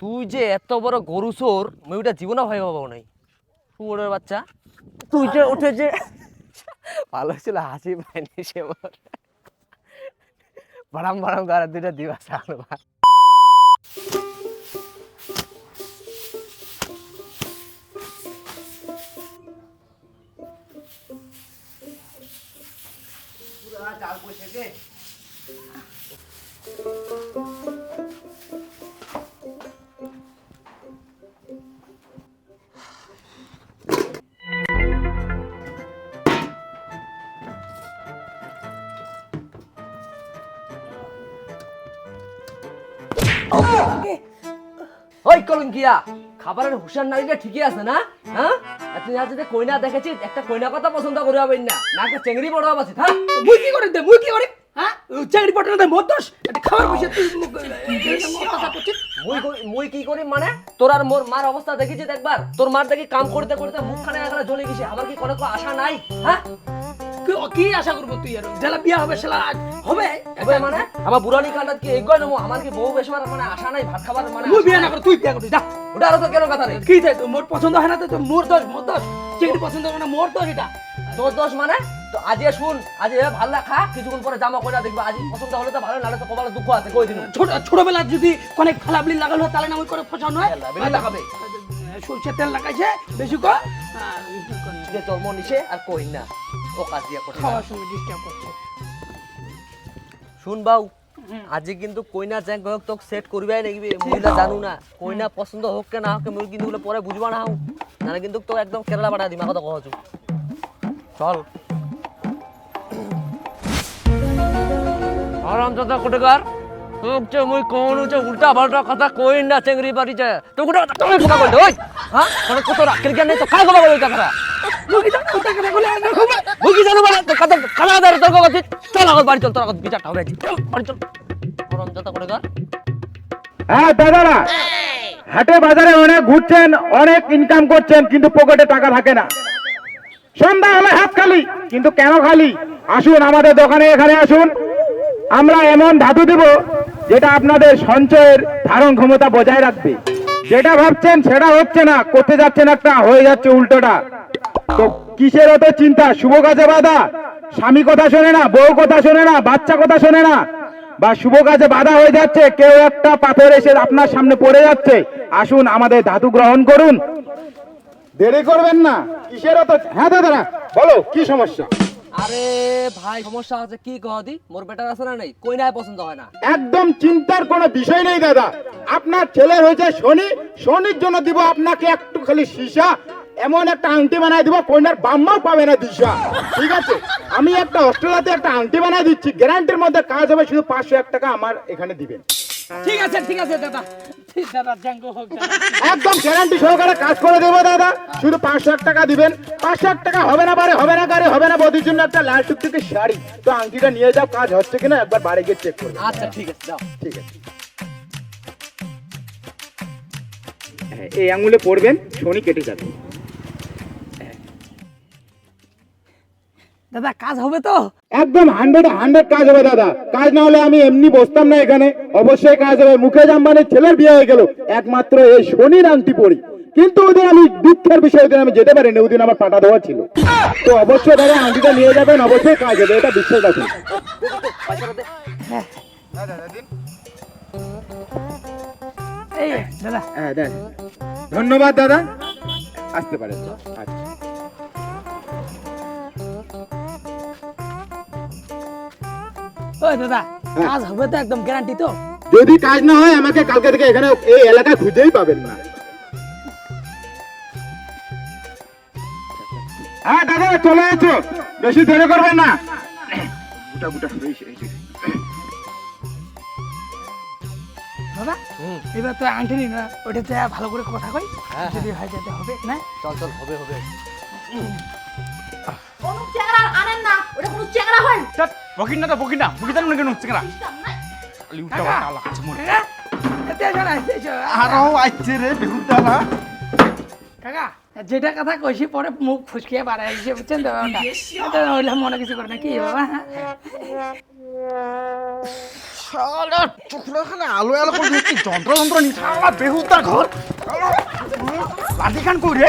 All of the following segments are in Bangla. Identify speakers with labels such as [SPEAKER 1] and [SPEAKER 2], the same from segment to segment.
[SPEAKER 1] তুই যে এত বড় গরু চোর আমি ওটা জীবনে ভয় পাবো নাই। শুয়োরের বাচ্চা। তুই যে উঠে যে ভালো ছিল হাসি পায়নি সে বাড়াম বাড়াম করে দুইটা দিবা সাল ভাই জাল ওই কলঙ্কিয়া খাবারের হুশার নারীটা ঠিকই আছে না? হ্যাঁ? তুই আজ যে কইনা দেখেছিস একটা কইনা কথা পছন্দ করে হবেন না। না একটা চেংড়ি বড় আছে হ্যাঁ?
[SPEAKER 2] মুই কি করে দে মুই কি করে? হ্যাঁ? চাকরি পটনা দে মোর দোষ? এটা খাবার বসে তুই
[SPEAKER 1] মুই মুই কি করি মানে? তোর আর মোর মার অবস্থা দেখেছিস একবার তোর মার দেখি কাম করতে করতে মুখখানে একবার জ্বলে গেছে আমার কি কোনো আশা নাই? হ্যাঁ?
[SPEAKER 2] কি- কি আশা করব তুই আর? জেলা বিয়া হবে সেলা আজ হবে?
[SPEAKER 1] মানে? আমার বুড়ানি কি আমার কি বউ মানে আশা নাই ভাত খাবার মানে
[SPEAKER 2] বিয়া না? করে তুই বিয়া করবি যা।
[SPEAKER 1] ওটা আরও তো কেন কথা নেই
[SPEAKER 2] কি চাই তো মোর পছন্দ হয় না তো মোর দোষ মোর দোষ। পছন্দ হয় না মোর দোষ এটা।
[SPEAKER 1] তোর দোষ মানে? তো আজ শুন আজ ভালো খা কিছুক্ষণ পরে জামা কইরা দেখবা আজ পছন্দ হলে তো ভালো তো কপালে দুঃখ আছে কই দিন
[SPEAKER 2] ছোট ছোটবেলা যদি অনেক ফালাবলি লাগালো তাহলে না ওই করে ফসানো হয়।
[SPEAKER 1] লাগাবে
[SPEAKER 2] সরষের তেল লাগাইছে বেশি কর?
[SPEAKER 1] যে মন নিছে আর কই না। ও কাজ দিয়া করতে
[SPEAKER 2] খাওয়ার সঙ্গে ডিস্টার্ব করছে।
[SPEAKER 1] শুন বাউ আজি কিন্তু কইনা জ্যাং হোক তোক সেট করবাই নাকি মহিলা জানু না। কইনা পছন্দ হোক কে না হোক মুই কিন্তু ওগুলো পরে বুঝবা না হোক নাহলে কিন্তু তো একদম কেরালা বাড়া দিমা কথা কহছু চল। আরাম দাদা কোটেকার তোক যে মুই কোন যে উল্টা পাল্টা কথা কই না চেংড়ি বাড়ি যায় তো কোটা তুমি কথা বলতে ওই হ্যাঁ মানে কত রাখের জ্ঞান নেই তো কাই কথা বলতে কথা?
[SPEAKER 2] জানো
[SPEAKER 1] মানে করছিস চল বাড়ি চল তোর বিচারটা হবে বাড়ি চল কোটেকার
[SPEAKER 3] হ্যাঁ দাদারা হাটে বাজারে অনেক ঘুরছেন, অনেক ইনকাম করছেন, কিন্তু পকেটে টাকা থাকে না। সন্ধ্যা হলে হাত খালি, কিন্তু কেন খালি? আসুন আমাদের দোকানে, এখানে আসুন। আমরা এমন ধাতু দেব, যেটা আপনাদের সঞ্চয়ের ধারণ ক্ষমতা বজায় রাখবে। যেটা ভাবছেন, সেটা হচ্ছে না, করতে যাচ্ছেন একটা, হয়ে যাচ্ছে উল্টোটা। তো কিসের অত চিন্তা? শুভ কাজে বাধা। স্বামী কথা শোনে না বউ কথা শোনে না বাচ্চা কথা শোনে না। বা শুভ কাজে বাধা হয়ে যাচ্ছে কেউ একটা পাথর এসে আপনার সামনে পড়ে যাচ্ছে। আসুন আমাদের ধাতু গ্রহণ করুন। দেরি করবেন না। কিসের অত হ্যাঁ দাদারা বলো কি সমস্যা?
[SPEAKER 1] আরে ভাই সমস্যা আছে কি কহদি মোর বেটার আছে না নাই? কই নাই পছন্দ হয় না।
[SPEAKER 3] একদম চিন্তার কোনো বিষয় নেই দাদা। আপনার ছেলের হয়েছে শনি। শনির জন্য দিব আপনাকে একটু খালি সীসা। এমন একটা আংটি বানাই দিব কইনার বাম্মাও পাবে না দিশা ঠিক আছে? আমি একটা অস্ট্রেলিয়াতে একটা আংটি বানাই দিচ্ছি গ্যারান্টির মধ্যে কাজ হবে শুধু পাঁচশো এক টাকা আমার এখানে দিবেন।
[SPEAKER 2] ঠিক আছে ঠিক আছে দাদা।
[SPEAKER 3] একদম গ্যারান্টি সহকারে কাজ করে দেবো দাদা। শুধু পাঁচশো টাকা দিবেন। পাঁচশো টাকা হবে না পারে হবে না কারে হবে না বদির জন্য একটা লাল থেকে শাড়ি। তো আংটিটা নিয়ে যাও কাজ হচ্ছে কিনা একবার বাড়ি গিয়ে চেক করবে।
[SPEAKER 1] আচ্ছা ঠিক আছে যাও।
[SPEAKER 3] ঠিক আছে। হ্যাঁ, এই আঙুলে পড়বেন শনি কেটে যাবে।
[SPEAKER 2] দাদা কাজ হবে তো?
[SPEAKER 3] একদম হান্ড্রেড হান্ড্রেড কাজ হবে দাদা। কাজ না হলে আমি এমনি বসতাম না এখানে। অবশ্যই কাজ হবে। মুকেশ আম্বানির ছেলের বিয়ে হয়ে গেল। একমাত্র এই শনির আংটি পড়ি কিন্তু ওদের আমি দুঃখের বিষয় আমি যেতে পারিনি। ওদিন আমার পাটা দেওয়া ছিল। তো অবশ্যই দাদা আংটিটা নিয়ে যাবেন। অবশ্যই কাজ হবে। এটা বিশ্বাস রাখুন
[SPEAKER 2] দাদা।
[SPEAKER 3] হ্যাঁ ধন্যবাদ দাদা। আসতে পারেন আচ্ছা।
[SPEAKER 2] ওই দাদা কাজ হবে তো একদম গ্যারান্টি তো।
[SPEAKER 3] যদি কাজ না হয় আমাকে কালকে থেকে এখানে এই এলাকায় খুঁজেই পাবেন না। হ্যাঁ দাদা চলে এসো। বেশি দেরি করবেন না। গুটা
[SPEAKER 2] এবার তো আংটি নি না ওটাতে ভালো করে কথা কই।
[SPEAKER 1] হ্যাঁ,
[SPEAKER 2] যদি হয় যেতে হবে না?
[SPEAKER 1] চল চল হবে হবে।
[SPEAKER 4] চেংড়া আনেন না ওটা কোনো চেংড়া হয়
[SPEAKER 5] ধ্যাৎ, না তো বকিন না বকি না কেন চিংড়া
[SPEAKER 2] কাকা। না এতে
[SPEAKER 5] আরও আইছে রে বেহুদালা
[SPEAKER 2] কাকা যেটা কথা কইছি পরে মুখ ফুসকিয়ে বাড়াই দিছে বুঝছেন তো এটা হইলে মনে কিছু করে না কি বাবা
[SPEAKER 5] শালা চোখটা খানে আলো আলো করে যন্ত্র যন্ত্র নি শালা বেহুদা ঘর। লাঠি খান কই রে?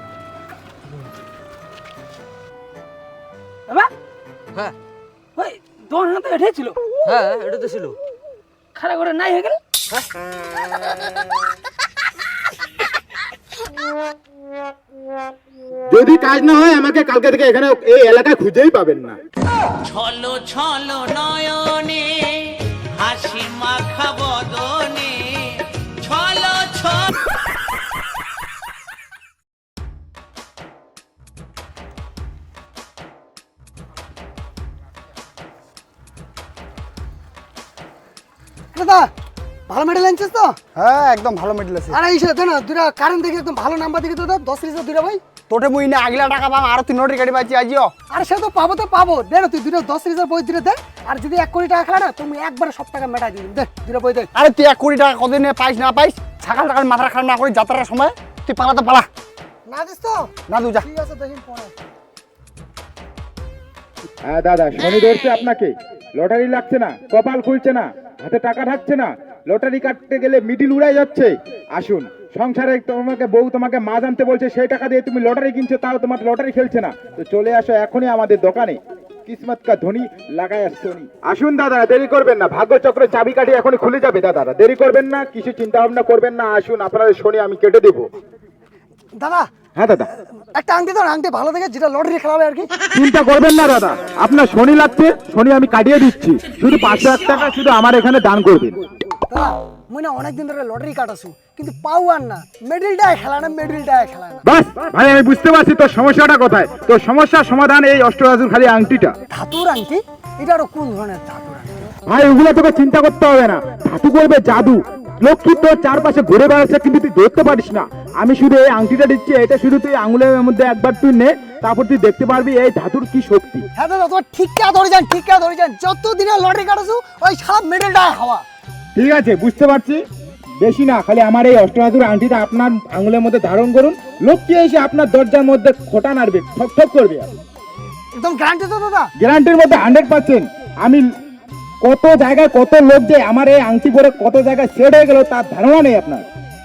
[SPEAKER 5] বাবা?
[SPEAKER 1] হ্যাঁ।
[SPEAKER 2] ওই এটাই ছিল?
[SPEAKER 1] হ্যাঁ এটা তো ছিল।
[SPEAKER 2] খারাপ করে নাই হয়ে গেল?
[SPEAKER 3] যদি কাজ না হয় আমাকে কালকে থেকে এখানে এই এলাকায় খুঁজেই পাবেন না।
[SPEAKER 6] ছলো ছলো নয়নে
[SPEAKER 7] দাদা ভালো মেডেল আনছিস তো?
[SPEAKER 8] হ্যাঁ একদম ভালো মেডেল আছে
[SPEAKER 7] আরে এই সাথে না দুটা কারেন্ট দেখে একদম ভালো নাম্বার দেখে তো দশ লিটার দুটা ভাই।
[SPEAKER 8] তোটে মুই না আগলা টাকা পাম আরও তিন নোটের গাড়ি পাচ্ছি আজিও।
[SPEAKER 7] আরে সে তো পাবো তো পাবো। দে না তুই দুটো দশ লিটার বই দুটো দে আর যদি এক কোটি টাকা খেলা না তুমি একবারে সব টাকা মেটাই দিবি দে দুটো বই দে।
[SPEAKER 8] আরে তুই এক কোটি টাকা কদিনে পাইস না পাইস সকাল সকাল মাথা খারাপ না করি যাত্রার সময় তুই পালাতে পালা।
[SPEAKER 7] না দিস তো?
[SPEAKER 8] না দু যা।
[SPEAKER 7] ঠিক আছে দেখি পরে।
[SPEAKER 3] হ্যাঁ দাদা শনি ধরছে আপনাকে। লটারি লাগছে না কপাল খুলছে না। হাতে টাকা থাকছে না, লটারি কাটতে গেলে মিডিল উড়াই যাচ্ছে। আসুন, সংসারে তোমাকে বউ তোমাকে মাছ আনতে বলছে, সেই টাকা দিয়ে তুমি লটারি কিনছো, তাও তোমার লটারি খেলছে না। তো চলে আসো এখনই আমাদের দোকানে। কিসমত কা ধনী লাগায় সোনি। আসুন দাদা, দেরি করবেন না ভাগ্য চক্র চাবি কাঠি এখনই খুলে যাবে দাদারা দেরি করবেন না, কিছু চিন্তা ভাবনা করবেন না, আসুন, আপনাদের শনি আমি কেটে দেবো।
[SPEAKER 7] দাদা
[SPEAKER 3] হ্যাঁ দাদা।
[SPEAKER 7] একটা আংটি তো আংটি ভালো দেখে যেটা লটারি খেলাবে আর কি।
[SPEAKER 3] চিন্তা করবেন না দাদা। আপনার শনি লাগছে শনি আমি কাটিয়ে দিচ্ছি। শুধু পাঁচশো এক টাকা শুধু আমার এখানে দান করবেন।
[SPEAKER 7] দাদা মুই না অনেকদিন ধরে লটারি কাটাছু কিন্তু পাও আর না। মেডেলটাই খেলা না মেডেলটাই খেলা না।
[SPEAKER 3] বাস ভাই আমি বুঝতে পারছি তোর সমস্যাটা কোথায়। তোর সমস্যার সমাধান এই অষ্টরাজুর খালি আংটিটা।
[SPEAKER 7] ধাতুর আংটি? এটা আরও কোন ধরনের ধাতুর আংটি?
[SPEAKER 3] ভাই ওগুলো তোকে চিন্তা করতে হবে না। ধাতু করবে জাদু। লক্ষ্মী তোর চারপাশে ঘুরে বেড়াচ্ছে কিন্তু তুই ধরতে পারিস না। আমি শুধু এই আংটিটা দিচ্ছি এটা শুধু তুই আঙুলের মধ্যে একবার তুই নে তারপর তুই দেখতে পারবি এই ধাতুর কি শক্তি।
[SPEAKER 7] হ্যাঁ দাদা তোমার ঠিকটা ধরে যান ঠিকটা ধরে যান। যত দিনে লটারি কাটাছু ওই সারা মেডেলটা খাওয়া
[SPEAKER 3] ঠিক আছে বুঝতে পারছি। বেশি না খালি আমার এই অষ্টরাজুর আংটিটা আপনার আঙুলের মধ্যে ধারণ করুন। লক্ষ্মী এসে আপনার দরজার মধ্যে খোটা নাড়বে ঠক ঠক করবে?
[SPEAKER 7] একদম গ্যারান্টি তো দাদা।
[SPEAKER 3] গ্যারান্টির মধ্যে হান্ড্রেড পার্সেন্ট আমি কত জায়গায় কত লোক যে আমার এই আংটি পরে কত জায়গায় সেট হয়ে গেল তার ধারণা নেই আপনার।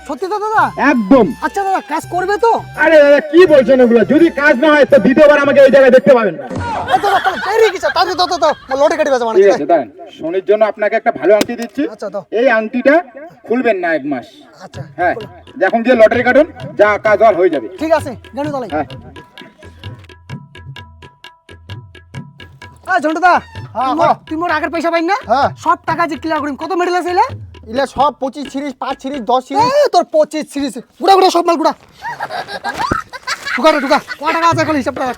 [SPEAKER 7] সত্যি তো দাদা?
[SPEAKER 3] একদম।
[SPEAKER 7] আচ্ছা দাদা কাজ করবে তো?
[SPEAKER 3] আরে দাদা কি বলছেন ওগুলো যদি কাজ না হয় তো দ্বিতীয়বার আমাকে এই জায়গায় দেখতে পাবেন না।
[SPEAKER 7] দাদা তাহলে দেরি কাটি মানে
[SPEAKER 3] ঠিক আছে দাঁড়ান। শনির জন্য আপনাকে একটা ভালো আংটি দিচ্ছি।
[SPEAKER 7] আচ্ছা, দাও।
[SPEAKER 3] এই আংটিটা খুলবেন না এক মাস।
[SPEAKER 7] আচ্ছা
[SPEAKER 3] হ্যাঁ যখন গিয়ে লটারি কাটুন যা কাজ হওয়ার হয়ে যাবে।
[SPEAKER 7] ঠিক আছে জানি তাহলে
[SPEAKER 3] হ্যাঁ।
[SPEAKER 7] হ্যাঁ ঝন্টু
[SPEAKER 8] হ্যাঁ,
[SPEAKER 7] তুই মোর-
[SPEAKER 8] হ্যাঁ।
[SPEAKER 7] আগের পয়সা পাই না?
[SPEAKER 8] হ্যাঁ।
[SPEAKER 7] সব টাকা যে ক্লিয়ার করিম কত মেডেল আছে এলে?
[SPEAKER 8] ইলে সব পঁচিশ ছিরিশ পাঁচ ছিরিশ দশ ছিরিশ।
[SPEAKER 7] তোর পঁচিশ সিরিজ গুড়া গুড়া সব মাল গুড়া। ঢুকা রে ঢুকা। ক টাকা আছে এখন হিসাবটা? রাখ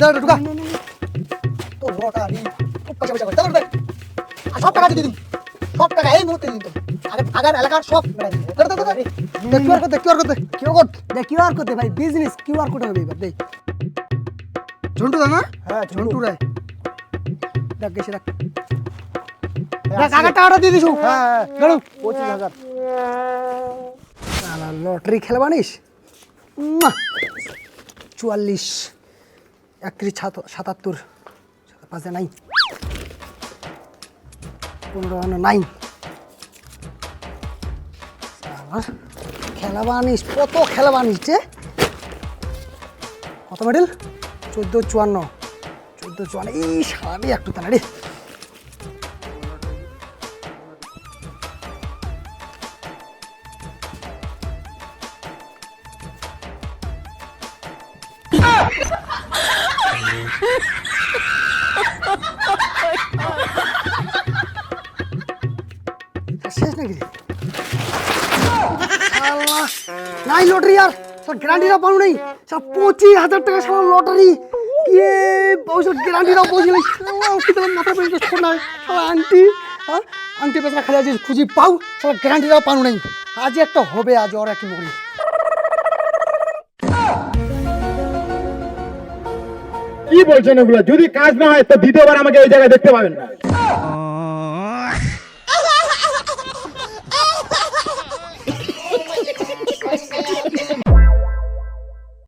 [SPEAKER 7] দে ঢুকা। তোর খুব পয়সা পয়সা করে। আর সব টাকা দিয়ে দিন সব টাকা এই মুহূর্তে দিন আগে আগার এলাকার সব। দে কিউআর কোড দে। কিউআর কোড কিউআর কোড দে কিউআর কোড ভাই বিজনেস কিউআর কোড হবে এবার দে ঝন্টু দা না
[SPEAKER 8] হ্যাঁ, ঝন্টু।
[SPEAKER 7] ঝন্টু রে দেখ গেছে দেখ। আগের টাকাটা দিয়ে দিছু।
[SPEAKER 8] হ্যাঁ হ্যাঁ
[SPEAKER 7] গেলো
[SPEAKER 8] পঁচিশ হাজার।
[SPEAKER 7] সালা লটারি খেলবানিস চুয়াল্লিশ একত্রিশ সাতাত্তর পাঁচে নাই। পনেরো নাই। সালা, খেলাবানিস কত খেলাবানিস যে? কত মেডেল চোদ্দ চুয়ান্ন। চোদ্দ চুয়ান্ন। এই সারাবি একটু শেষ নাকি? নাই লটারি আর সব গ্যারান্টিটা পাবো নেই। সব পঁচিশ হাজার টাকা সারা লটারি। কে ওই গ্যারান্টি দাও বলছিলে মাথা পেয়ে শোনায় শালা আন্টি হ্যাঁ? আন্টি পেছনে খালি আজ খুঁজি পাও, শালা গ্যারান্টি দাও পানো নাই। আজ একটা হবে, আজ ওর একটি মরি
[SPEAKER 3] কি বলছেন এগুলো যদি কাজ না হয়, তো দ্বিতীয়বার আমাকে এই জায়গায় দেখতে পাবেন না।